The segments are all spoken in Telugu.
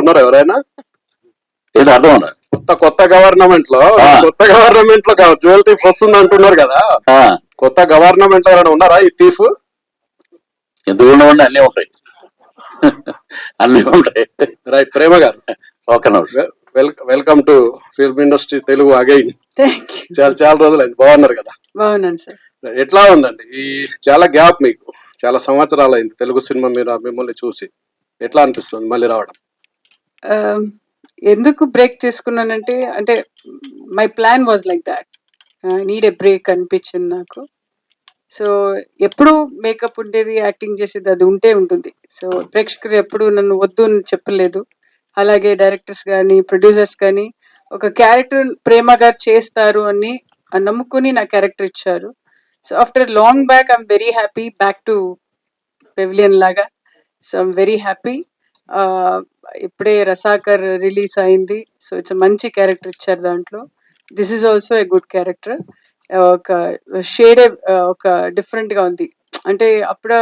ఉన్నారు ఎవరైనా? ఏంటి అర్థం కొత్త కొత్త గవర్నమెంట్లో. కొత్త గవర్నమెంట్లో జ్యువెల్ థీఫ్ వస్తుంది అంటున్నారు కదా. కొత్త గవర్నమెంట్లో ఎవరైనా ఉన్నారా ఈ థీఫ్? ఎందుకు ఉండవండి? అన్నీ ఉంటాయి. అన్నీ ఉంటాయి. Right Prema garu. Okay welcome to film industry Telugu again. చాలా చాలా రోజులు అయింది బాగున్నారు కదా? బాగున్నాను సార్ ఎట్లా ఉందండి? ఈ చాలా గ్యాప్ మీకు. చాలా సంవత్సరాలు అయింది తెలుగు సినిమా మీరు మిమ్మల్ని చూసి. ఎట్లా అనిపిస్తుంది మళ్ళీ రావడం? Um, ఎందుకు బ్రేక్ తీసుకున్నానంటే అంటే my plan was like that need a break అనిపించింది నాకు. సో ఎప్పుడు మేకప్ ఉండేది యాక్టింగ్ చేసేది అది ఉంటే ఉంటుంది. సో ప్రేక్షకులు ఎప్పుడు నన్ను వద్దు అని చెప్పలేదు. అలాగే డైరెక్టర్స్ కానీ ప్రొడ్యూసర్స్ కానీ ఒక క్యారెక్టర్ ప్రేమగా చేస్తారు అని నమ్ముకుని నా క్యారెక్టర్ ఇచ్చారు. So after long back I'm very happy back to pavilion లాగా. సో ఐమ్ వెరీ హ్యాపీ ఇప్పుడే రసాకర్ రిలీజ్ అయింది. సో ఇట్స్ మంచి క్యారెక్టర్ ఇచ్చారు దాంట్లో. This is also a good character ఒక షేడే ఒక డిఫరెంట్గా ఉంది. అంటే అప్పుడు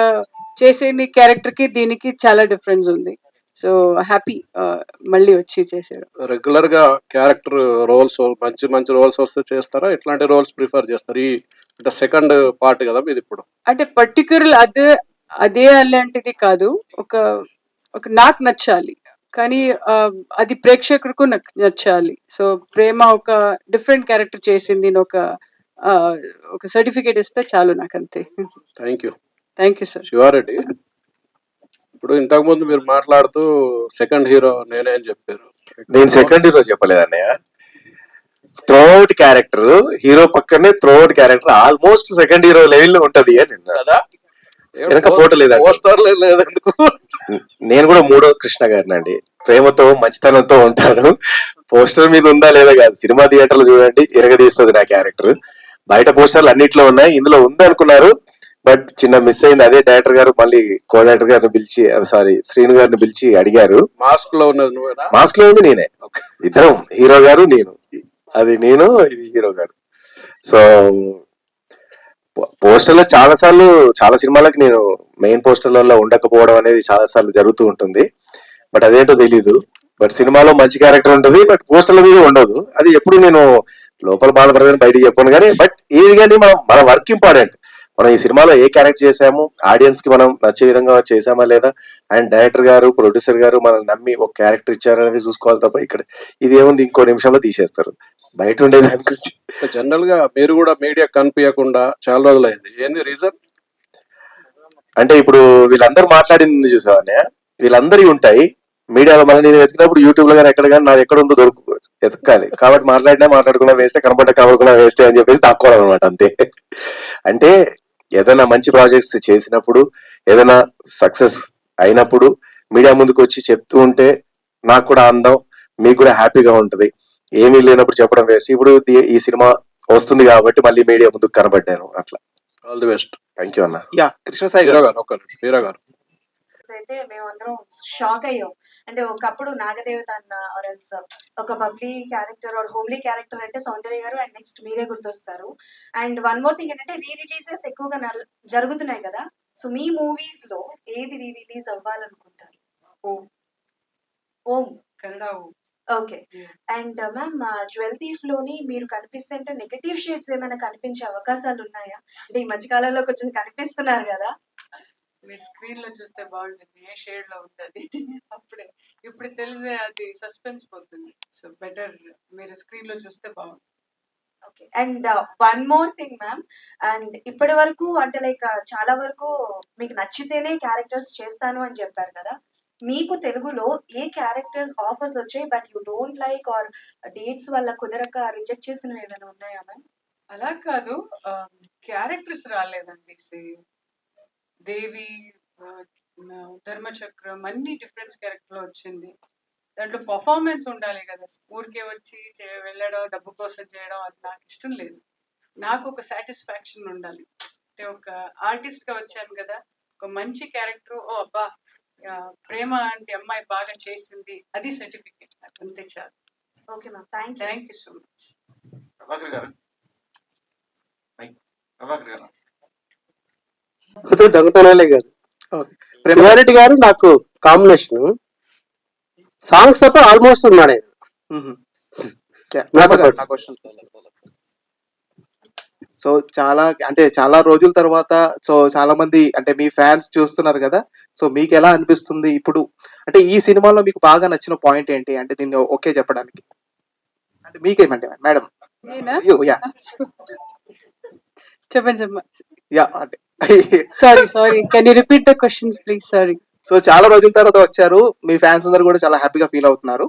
చేసే క్యారెక్టర్కి దీనికి చాలా డిఫరెన్స్ ఉంది. సో హ్యాపీ మళ్ళీ వచ్చి చేశారు. రెగ్యులర్గా క్యారెక్టర్ రోల్స్ మంచి మంచి రోల్స్ వస్తే చేస్తారా? ఎట్లాంటి రోల్స్ ప్రిఫర్ చేస్తారు? ఈ అంటే సెకండ్ పార్ట్ కదా ఇది ఇప్పుడు. అంటే పర్టిక్యులర్ అదే అదే అలాంటిది కాదు. ఒక ఒక నాకు నచ్చాలి. కానీ అది ప్రేక్షకులకు నాకు నచ్చాలి. సో ప్రేమ ఒక డిఫరెంట్ క్యారెక్టర్ చేసింది నేను ఒక ఒక సర్టిఫికేట్ ఇస్తే చాలు నాకు అంతే thank you. Thank you sir. Shiva Reddy ఇప్పుడు ఇంతకు ముందు మీరు మాట్లాడుతూ సెకండ్ హీరో నేనే అని చెప్పారు. నేను సెకండ్ హీరో చెప్పలేదు అన్నయ్య. త్రోఅవుట్ క్యారెక్టర్ హీరో పక్కనే throughout character almost second hero లెవెల్లో ఉంటది అని. కదా? వెనక photo లేదా? పోస్టర్ లేదు ఎందుకు నేను కూడా మూడో కృష్ణ గారిని అండి ప్రేమతో మంచితనంతో ఉంటాడు పోస్టర్ మీద ఉందా లేదా కాదు సినిమా థియేటర్లు చూడండి ఇరగదీస్తుంది నా క్యారెక్టర్. బయట పోస్టర్లు అన్నిట్లో ఉన్నాయి ఇందులో ఉంది అనుకున్నారు బట్ చిన్న మిస్ అయింది. అదే డైరెక్టర్ గారు మళ్ళీ కో డైరెక్టర్ గారిని పిలిచి సారీ శ్రీను గారిని పిలిచి అడిగారు. మాస్క్లో ఉన్నది మాస్క్లో ఉంది నేనే. ఇద్దరం హీరో గారు నేను. అది నేను ఇది హీరో గారు. సో పోస్టర్లో చాలా సార్లు చాలా సినిమాలకు నేను మెయిన్ పోస్టర్లలో ఉండకపోవడం అనేది చాలా సార్లు జరుగుతూ ఉంటుంది. బట్ అదేంటో తెలియదు బట్ సినిమాలో మంచి క్యారెక్టర్ ఉంటుంది బట్ పోస్టర్ల మీద ఉండదు. అది ఎప్పుడు నేను లోపల బాధపడదని బయటికి చెప్పాను కానీ బట్ ఏది కానీ మనం మన వర్క్ ఇంపార్టెంట్. మనం ఈ సినిమాలో ఏ క్యారెక్టర్ చేసాము ఆడియన్స్కి మనం నచ్చే విధంగా చేసామా లేదా? అండ్ డైరెక్టర్ గారు ప్రొడ్యూసర్ గారు మనల్ని నమ్మి ఒక క్యారెక్టర్ ఇచ్చారనేది చూసుకోవాలి తప్ప ఇక్కడ ఇది ఏముంది? ఇంకో నిమిషంలో తీసేస్తారు. బయట ఉండే దాని గురించి. జనరల్గా మీరు కూడా మీడియా కనిపించకుండా చాలా రోజులు అయింది. ఏంది రీజన్ అంటే ఇప్పుడు వీళ్ళందరూ మాట్లాడింది చూసావనే వీళ్ళందరివి ఉంటాయి. మీడియాలో మళ్ళీ నేను వెతికినప్పుడు యూట్యూబ్లో కానీ ఎక్కడ కానీ నాది ఎక్కడ ఉందో దొరుకు వెతకాలి. కాబట్టి మాట్లాడినా మాట్లాడుకున్నా వేస్తే కనపడ్డా కనపడకుండా వేస్తే అని చెప్పేసి దాక్కోవాలన్నమాట అంతే. అంటే ఏదైనా మంచి ప్రాజెక్ట్స్ చేసినప్పుడు ఏదైనా సక్సెస్ అయినప్పుడు మీడియా ముందుకు వచ్చి చెప్తూ ఉంటే నాకు కూడా అందం మీకు కూడా హ్యాపీగా ఉంటది. ఏమీ లేనప్పుడు చెప్పడం వేస్ట్. ఇప్పుడు ఈ సినిమా వస్తుంది కాబట్టి మళ్ళీ మీడియా ముందుకు కనబడ్డాను. అట్లా. All the best thank you అన్న. యా కృష్ణసాయి హీరో గారు గారు ఒక నిమిషం. హీరో గారు. అయితే మేమందరం షాక్ అయ్యాం. అంటే ఒకప్పుడు నాగదేవత అన్న ఆర్ ఎల్స్ ఒక bubbly character or homely character అంటే సౌందర్య గారు అండ్ నెక్స్ట్ మీరే గుర్తొస్తారు. అండ్ వన్ మోర్ థింగ్ ఏంటంటే రీ రిలీజెస్ ఎక్కువగా జరుగుతున్నాయి కదా. సో మీ మూవీస్లో ఏది re release అవ్వాలనుకుంటారు? Om. Om. Kannada okay. And ma'am jewel థీఫ్లోని మీరు కనిపిస్తుంటే నెగటివ్ షేడ్స్ ఏమైనా కనిపించే అవకాశాలు ఉన్నాయా అంటే ఈ మధ్య కాలంలో కొంచెం కనిపిస్తున్నారు కదా. మీరు స్క్రీన్లో చూస్తే బాగుంటుంది. ఏ షేడ్లో ఉంటుంది అప్పుడే. ఇప్పుడు తెలిసే అది సస్పెన్స్ పోతుంది. సో బెటర్ మీరు స్క్రీన్లో చూస్తే బాగుంటుంది. Okay and one more thing ma'am and ఇప్పటి వరకు అంటే లైక్ చాలా వరకు మీకు నచ్చితేనే క్యారెక్టర్స్ చేస్తాను అని చెప్పారు కదా. మీకు తెలుగులో ఏ క్యారెక్టర్స్ ఆఫర్స్ వచ్చాయి but you don't like or dates వల్ల కుదరక రిజెక్ట్ చేసినవి ఏమైనా ఉన్నాయా మ్యామ్ అలా కాదు. క్యారెక్టర్స్ రాలేదండి దేవి ధర్మచక్రం అన్ని డిఫరెన్స్ క్యారెక్టర్లో వచ్చింది. దాంట్లో పర్ఫార్మెన్స్ ఉండాలి కదా. ఊరికే వచ్చి వెళ్ళడం డబ్బు కోసం చేయడం అది నాకు ఇష్టం లేదు. నాకు ఒక సాటిస్ఫాక్షన్ ఉండాలి. అంటే ఒక ఆర్టిస్ట్గా వచ్చాను కదా. ఒక మంచి క్యారెక్టర్ ఓ అబ్బా ప్రేమ అంటే అమ్మాయి బాగా చేసింది. అది సర్టిఫికేట్ నాకు. అంతే చాలు. Okay ma'am thank you thank you so much Prabhakar garu. Prabhakar garu. దొంగతనాలే కాదు. శివారెడ్డి గారు నాకు కాంబినేషన్. సాంగ్స్ తప్ప ఆల్మోస్ట్ ఉన్నాడు. ఆయన. సో చాలా అంటే చాలా రోజుల తర్వాత సో చాలా మంది అంటే మీ ఫ్యాన్స్ చూస్తున్నారు కదా సో మీకు ఎలా అనిపిస్తుంది ఇప్పుడు? అంటే ఈ సినిమాలో మీకు బాగా నచ్చిన పాయింట్ ఏంటి? అంటే దీన్ని ఓకే చెప్పడానికి. అంటే మీకేమంటే మేడం? నేనా? యా. చెప్పండి చెప్పండి. యా అంటే sorry sorry can you repeat the questions please sorry so చాలా రోజుల తర్వాత వచ్చారు. మీ ఫ్యాన్స్ అందరు కూడా చాలా హ్యాపీగా ఫీల్ అవుతున్నారు.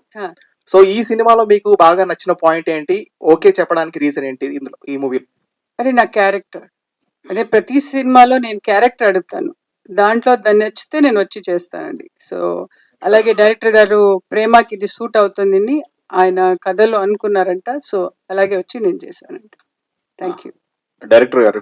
సో ఈ సినిమాలో మీకు బాగా నచ్చిన పాయింట్ ఏంటి? ఓకే చెప్పడానికి రీజన్ ఏంటి ఇందులో ఈ మూవీలో? అరే నా క్యారెక్టర్. అదే ప్రతి సినిమాలో నేను క్యారెక్టర్ అడుగుతాను. దాంట్లో దాన్ని నచ్చితే నేను వచ్చి చేస్తానండి. సో అలాగే డైరెక్టర్ గారు ప్రేమకి ఇది సూట్ అవుతుందని ఆయన కథలో అనుకున్నారంట. సో అలాగే వచ్చి నేను చేశానండి థ్యాంక్ యూ డైరెక్టర్ గారు?